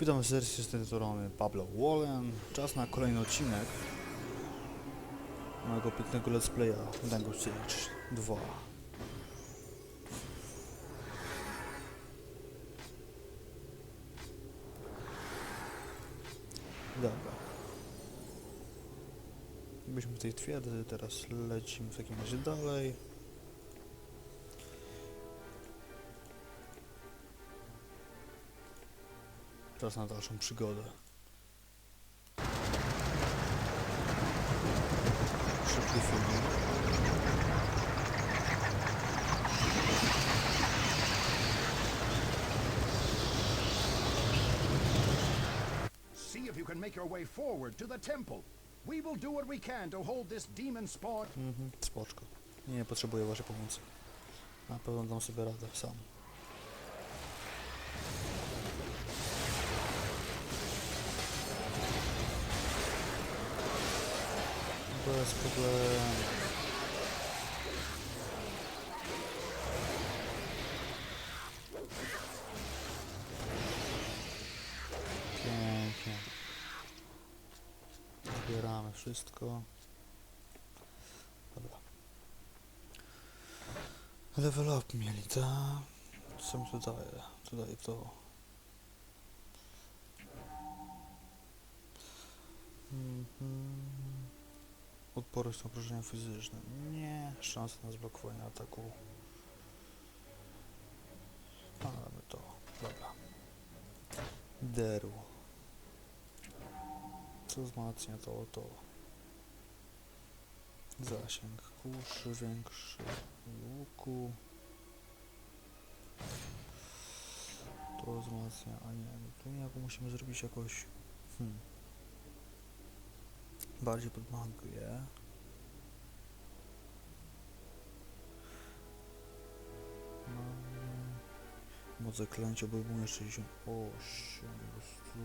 Witam serdecznie z tej strony Pablo Wallen. Czas na kolejny odcinek mojego pięknego let's playa Dango Siege 2. Dobra. Byliśmy w tej twierdzy, teraz lecimy w takim razie dalej. Czas na dalszą przygodę. Szybki film. See if you can make your way forward to the temple. We will do what we can to hold this demon spawn. Mhm, spoczko. Nie potrzebuję waszej pomocy. Na pewno dam sobie radę sam. Bez problemu. Pięknie. Zbieramy wszystko. Dobra. Level up mieli, ta. Co mi tu daje? Tu daje to. Mhm. Odporność na obrażenia fizyczne. Nie. Szansa na zblokowanie ataku. A, mamy to. Dobra. Deru. Co wzmacnia to, to. Zasięg uszy większy łuku. To wzmacnia, a nie, no tu niejako musimy zrobić jakoś hmm, bardziej podmaguje. Moc zaklęcia obejmuje 68 prostu.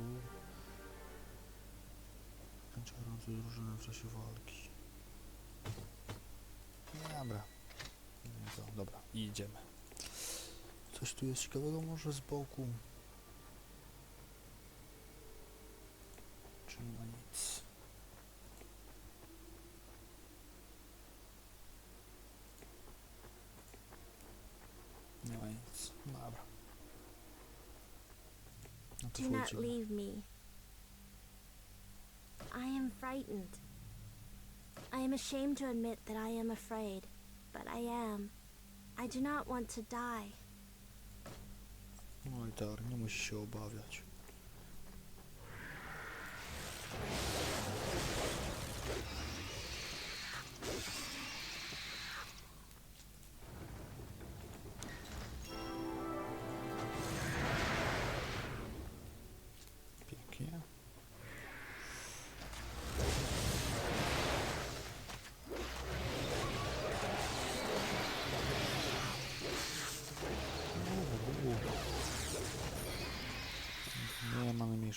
Zaklęcia drużynę w czasie walki. Dobra. No dobra, idziemy. Coś tu jest ciekawego może z boku? Czy? Nie Do not leave me. I am frightened. I am ashamed to admit that I am afraid, but I am. I do not want to die. I tak, nie musi się obawiać.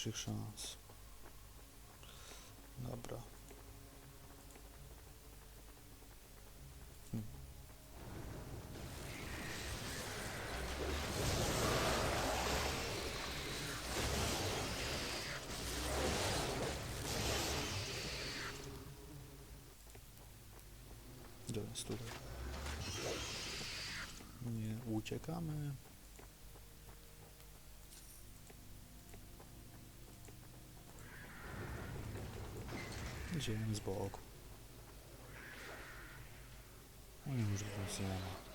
Najmniejszych szans. Dobra. Tutaj? Nie uciekamy. Idziemy z boku. No nie ma.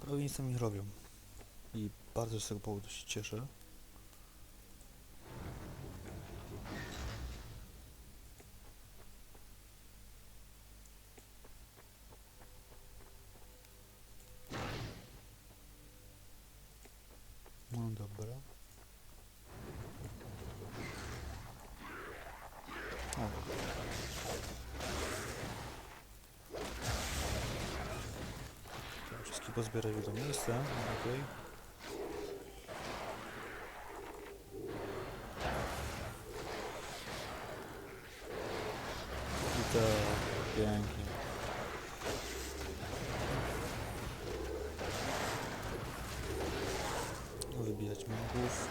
Prawie nic tam nie robią. Bardzo z tego powodu się cieszę. No dobra. Boki pozbierać w jedno miejsce. Okej. I tak, pięknie. Wybijać magów.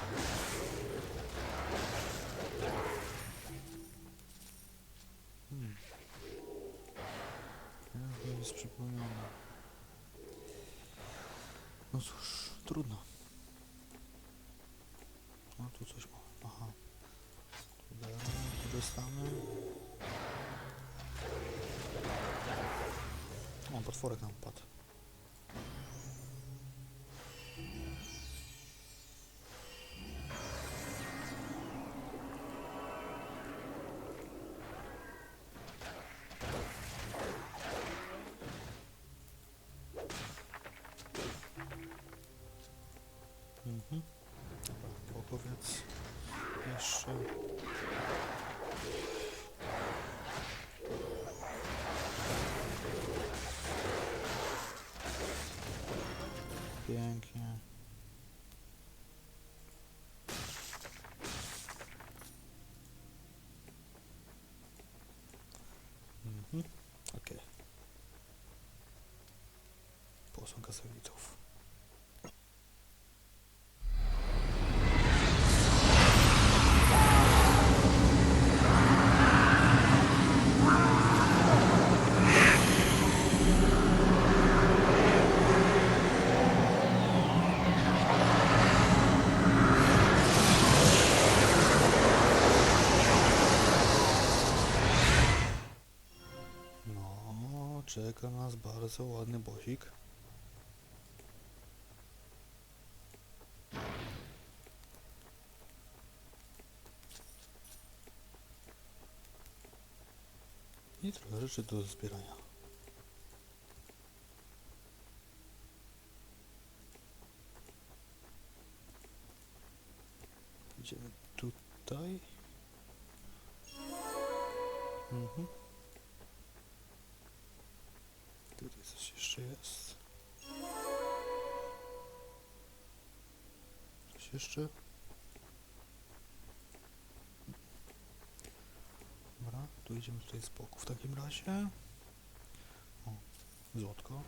Hmm. Jak to jest przypomniane. No cóż, trudno. No tu coś ma. Aha. Tutaj korzystamy. O, potworek nam padł. Posąg Kasowiców. No, czeka nas bardzo ładny bosik. I trochę rzeczy do zbierania. Idziemy tutaj. Mhm. Tutaj coś jeszcze jest. Coś jeszcze? Tu idziemy tutaj z boku w takim razie. O, złotko.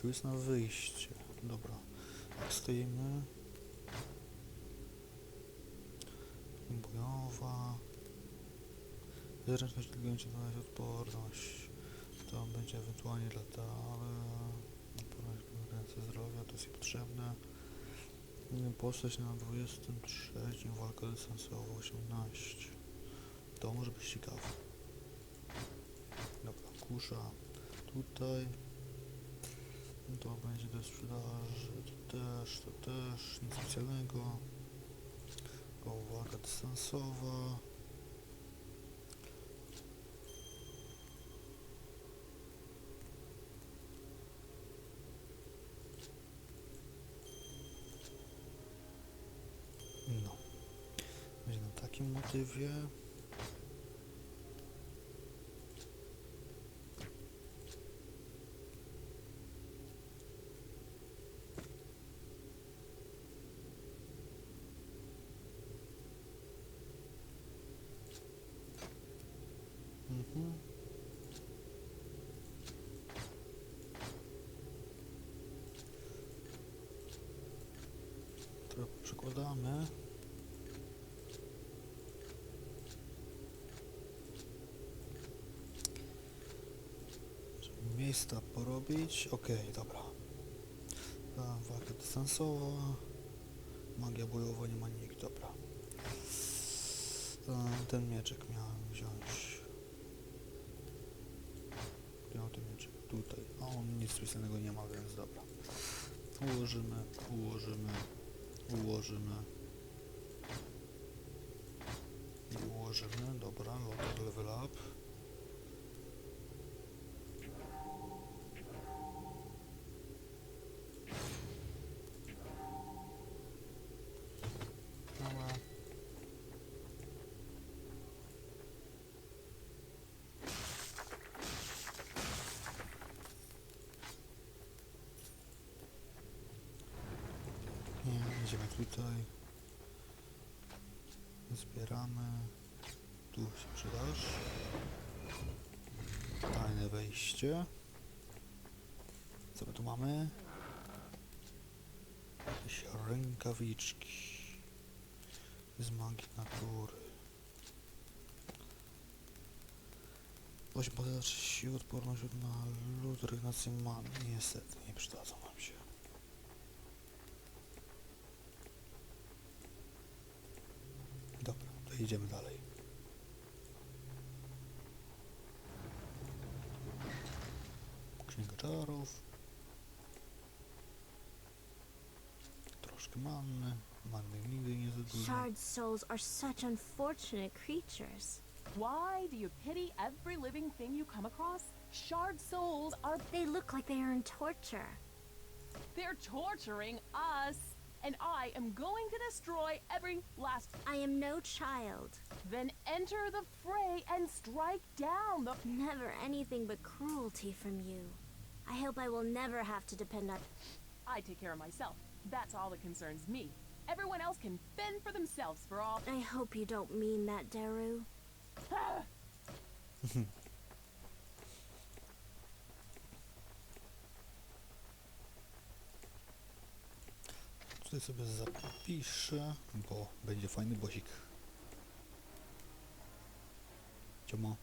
Tu jest na wyjście. Dobra. Stoimy. Bojowa. Zręczność inteligencji dawać odporność. To będzie ewentualnie latale. Odporność ręce zdrowia, to jest potrzebne. Postać na 23, walka dystansowa 18. To może być ciekawe. Dobra, kusza tutaj. To będzie do sprzedaży, to też, to też, nic specjalnego. Uwaga dystansowa. No. Takim motywie. Mhm. Trochę przykładamy. Miejsca porobić. Okej, dobra. Ta walka dystansowa. Magia bojowa nie ma nikt, dobra. Ten mieczek miałem wziąć. Miał ten mieczek tutaj. A on nic specjalnego nie ma, więc dobra. Ułożymy, ułożymy, ułożymy. I ułożymy, dobra, level up. Idziemy tutaj. Zbieramy. Tu się przydasz. Tajne wejście. Co my tu mamy? Jakieś rękawiczki. Z magii natury. 8 podaży sił, odporność na lód, regenerację many. Niestety, nie przydadzą nam się. Idziemy dalej. Księga czarów. Troszkę manny. Manny nigdy nie za dużo. Shard souls are such unfortunate creatures. Why do you pity every living thing you come across? Shard souls are. They look like they are in torture. They're torturing us! And I am going to destroy every last. I am no child. Then enter the fray and strike down the. Never anything but cruelty from you. I hope I will never have to depend on. I take care of myself. That's all that concerns me. Everyone else can fend for themselves for all. I hope you don't mean that, Daru. Tutaj sobie zapiszę, bo będzie fajny bosik. Ciomo.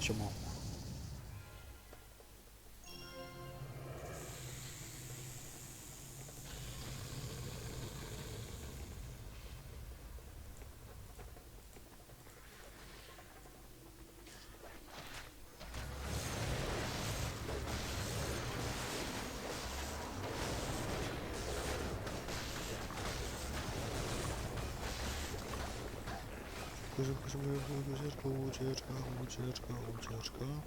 Ciomo. утека утерка утерка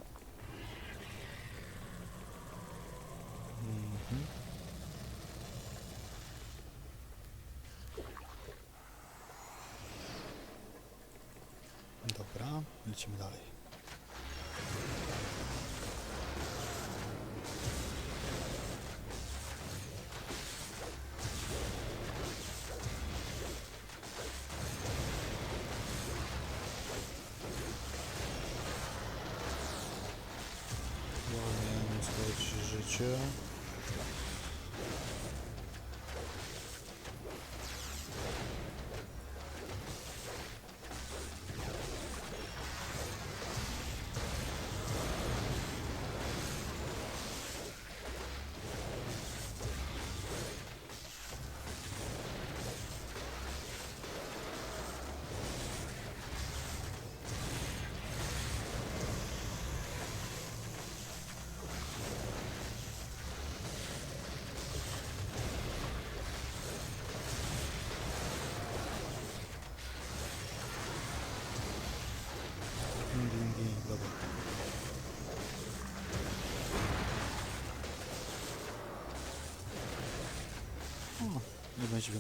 sure.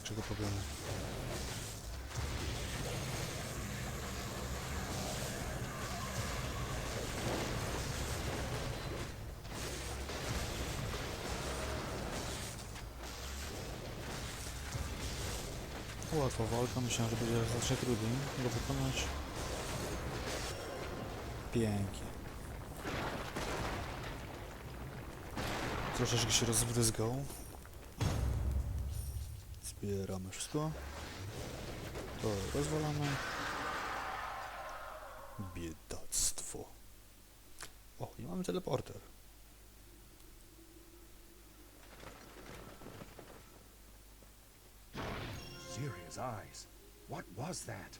Większego problemu. Łatwa walka, myślałem, że będzie znacznie trudniej go pokonać. Pięknie. Troszeczkę się rozbryzgał. Zbieramy wszystko. To rozwalamy. Biedactwo. O, oh, i mamy teleporter. Serious eyes. What was that?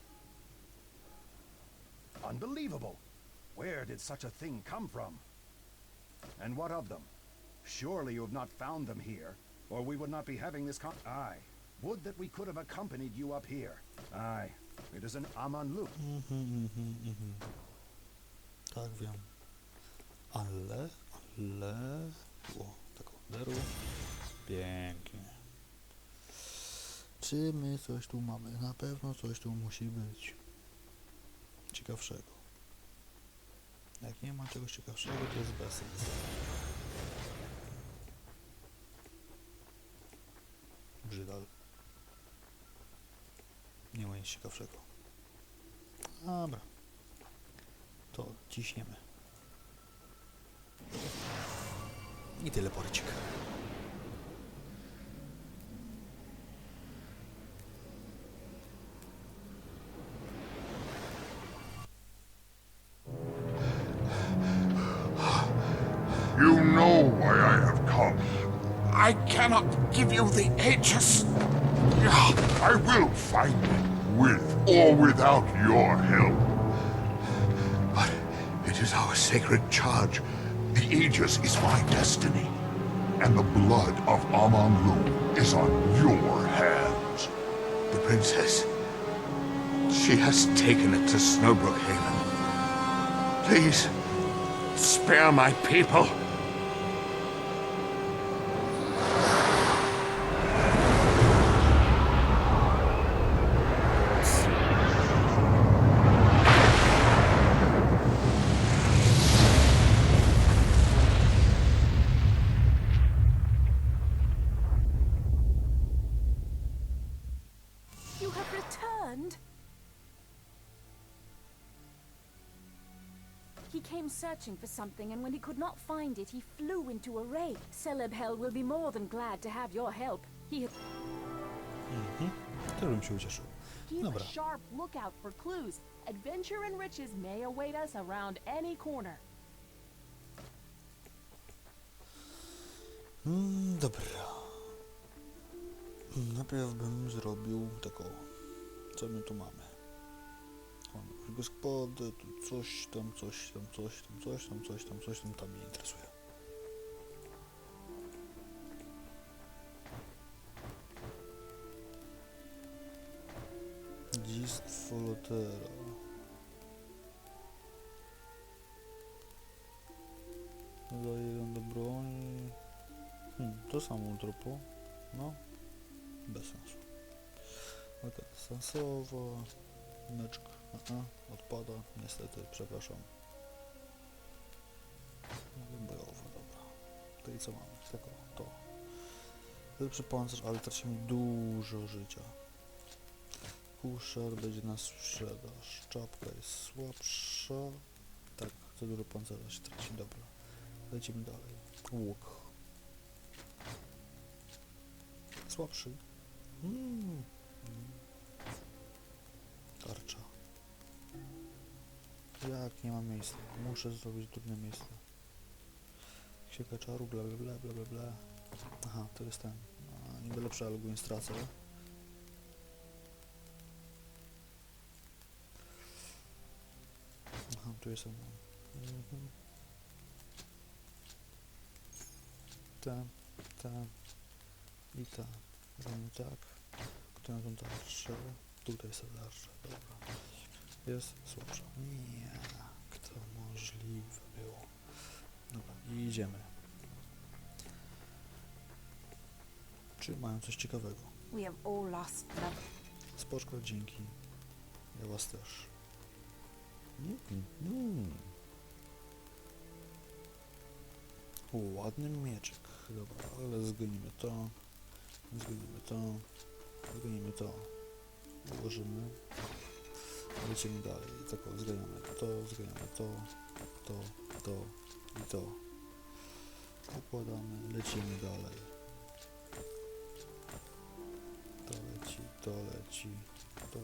Unbelievable. Where did such a thing come from? And what of them? Surely you have not found them here, or we would not be having this con- Aye. Would that we could have accompanied you up here. Aye. It is an Amanluk. Mhm, mhm, mhm. Tak wiem. Ale, ale... O, taką deru. Pięknie. Czy my coś tu mamy? Na pewno coś tu musi być. Ciekawszego. Jak nie ma czegoś ciekawszego, to jest bez sensu. Brzydal. Nie ma nic ciekawszego. Dobra. To ciśniemy. I tyle porycik. You know why I have come. I cannot give you the Aegis. I will find it, with or without your help. But it is our sacred charge. The Aegis is my destiny. And the blood of Amon Lu is on your hands. The princess. She has taken it to Snowbrook Haven. Please, spare my people. Searching for something, and when he could not find it, he flew into a rage. Celeb Hell will be more than glad to have your help. He has Mhm. Też bym się ucieszył. Keep Dobra. a sharp lookout for clues. Adventure and riches may await us around any corner. Mm, dobra. Mm, Najpierw bym zrobił taką. Co my tu mamy? Honor gospody, tu coś tam, coś tam, coś tam, coś tam, coś tam, coś tam, tam mnie interesuje. Dziedzictwo Lotera. Daje jeden do broni. Hmm, to samo ultropo. No, bez sensu. Okej, sensowo. Meczk. Aha, odpada. Niestety, przepraszam. Bojowa, dobra. To i co mamy? Tylko to. Lepszy pancerz, ale tracimy dużo życia. Pusher będzie na sprzedaż. Czapka jest słabsza. Tak, za dużo pancerza się traci. Dobra. Lecimy dalej. Łuk. Słabszy. Mm. Tarcza. Jak nie mam miejsca? Muszę zrobić trudne miejsce. Księga czaru, bla bla bla bla bla bla. Aha, to jest ten. A, niby go nie stracę. Aha, tu jest ten. Mhm. Ten, ten i ten. Zrobimy tak. Na tą tarczę? Tutaj sobie tarczę, dobra. Jest słabsza. Nie, jak to możliwe było. Dobra, i idziemy. Czy mają coś ciekawego? we have all lost love. Spoczko, dzięki. Ja was też. Mm, mm. O, ładny mieczek. Dobra, ale zgonimy to. Zgonimy to. Zgonimy to. Ułożymy. Lecimy dalej. Tak o, zganiamy to, zganiamy to, to, to i to. Układamy, lecimy dalej. To leci, to leci, to...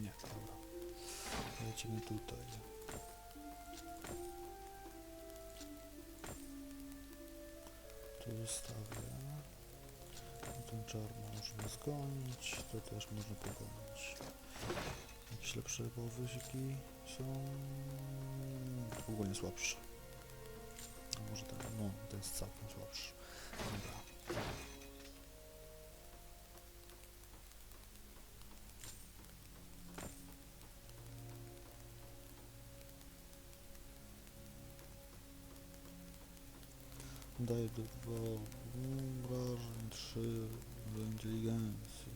Nie, dobra. Lecimy tutaj. Tu zostawię. Ten czar można zgonić, to też można pogonić. Jakieś lepsze powyżki są ogólnie słabsze. A może ten, no, ten jest całkiem słabszy. Dobra. Daje dwa wrażeń, trzy do inteligencji.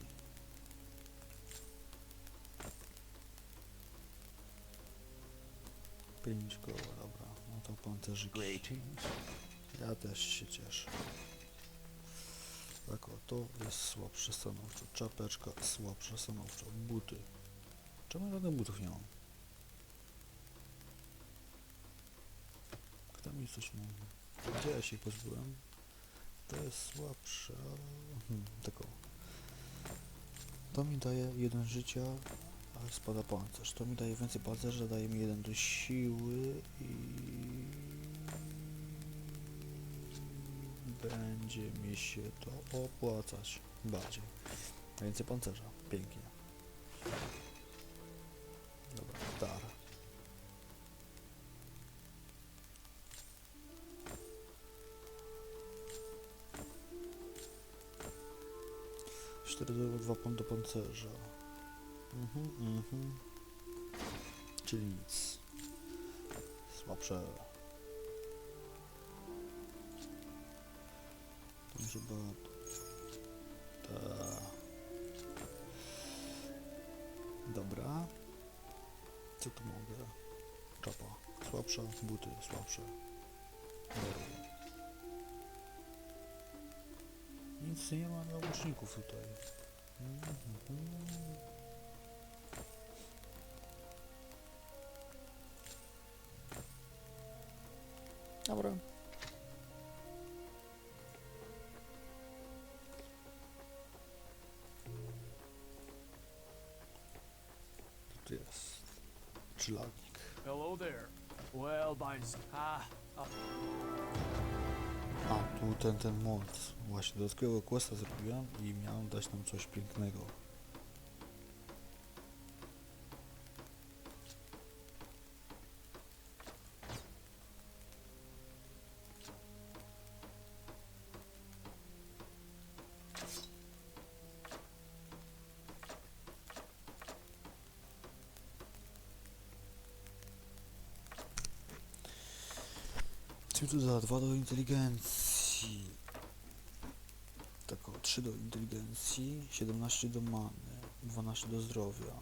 Pięć koła, dobra. No to pancerzyki. Ja też się cieszę. Tak o, to jest słabsze stanowczo. Czapeczka słabsza stanowczo. Buty. Czemu żadnych butów nie mam? Kto mi coś mówi? Gdzie ja się pozbyłem? To jest słabsze. Hmm, tak o. To mi daje jeden życia, ale spada pancerz. To mi daje więcej pancerza, daje mi jeden do siły i będzie mi się to opłacać bardziej. Więcej pancerza. Pięknie. Dwa pon do pancerza. Mhm, mhm. Czyli nic. Słabsze. Tam chyba... Ta. Dobra. Co tu mogę? Czapa. Słabsza, buty słabsze. Dobra. Nic nie ma dla łuczników tutaj. Dobra. Tu jest czylarnik. Hello there. Well, by s- ah, A, tu ten, ten moc. Właśnie, dodatkowego questa zrobiłem i miałem dać nam coś pięknego. Tu za 2 do inteligencji? Tak o, 3 do inteligencji, 17 do many, 12 do zdrowia,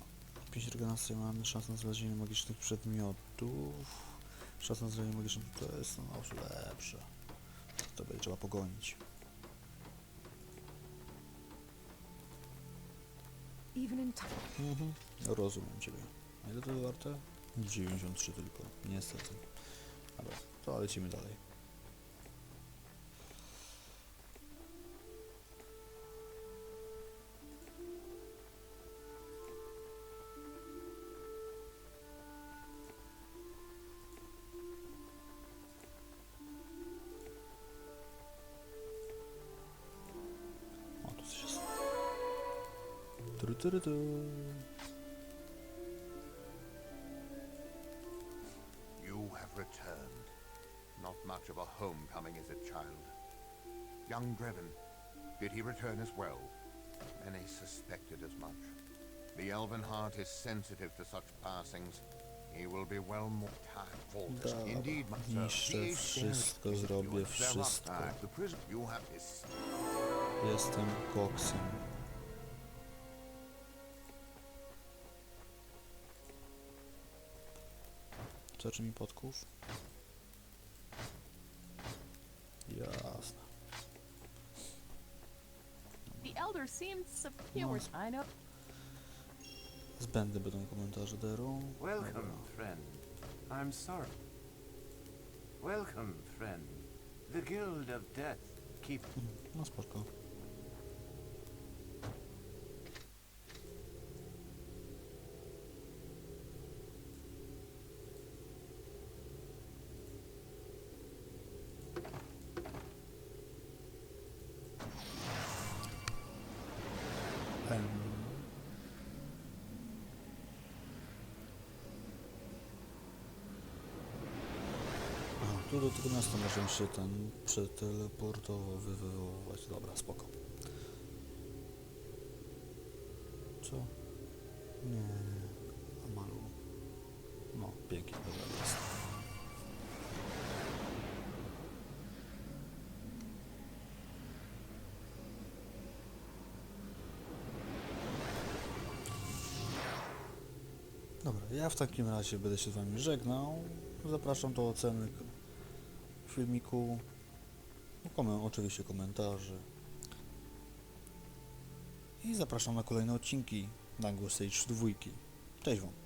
5 regeneracji many, szansa na znalezienie magicznych przedmiotów, szansa na znalezienie magicznych, to jest no, lepsze. To będzie trzeba pogonić. Mhm. Rozumiem Ciebie. A ile to jest warte? 93 tylko, niestety. Dobra, to lecimy dalej. O, tu coś jest. Tru, tru, tru. Much of a homecoming, is it, child? Young Drevin, did he return as well? Many suspected as much. The elven heart is sensitive to such passings. He will be well more time. Indeed, my niszczę wszystko, zrobię You have- there are- wszystko. The prison. You have his. Jestem koksem. Zaczy mi podków? Jasne. The elder seemed No. superior. I know. Zbędne będą komentarze Deru. Welcome, Dobra. friend. I'm sorry. Welcome, friend. The Guild of Death keep No spoko. tu do tego miasta możemy się ten przeteleportowywować. Dobra, spoko. Co? Nie, Amalu. No, pięknie, dobra, jest. Dobra, ja w takim razie będę się z Wami żegnał. Zapraszam do oceny filmiku. No, komen- oczywiście komentarzy. I zapraszam na kolejne odcinki na Stage 2. Cześć wam.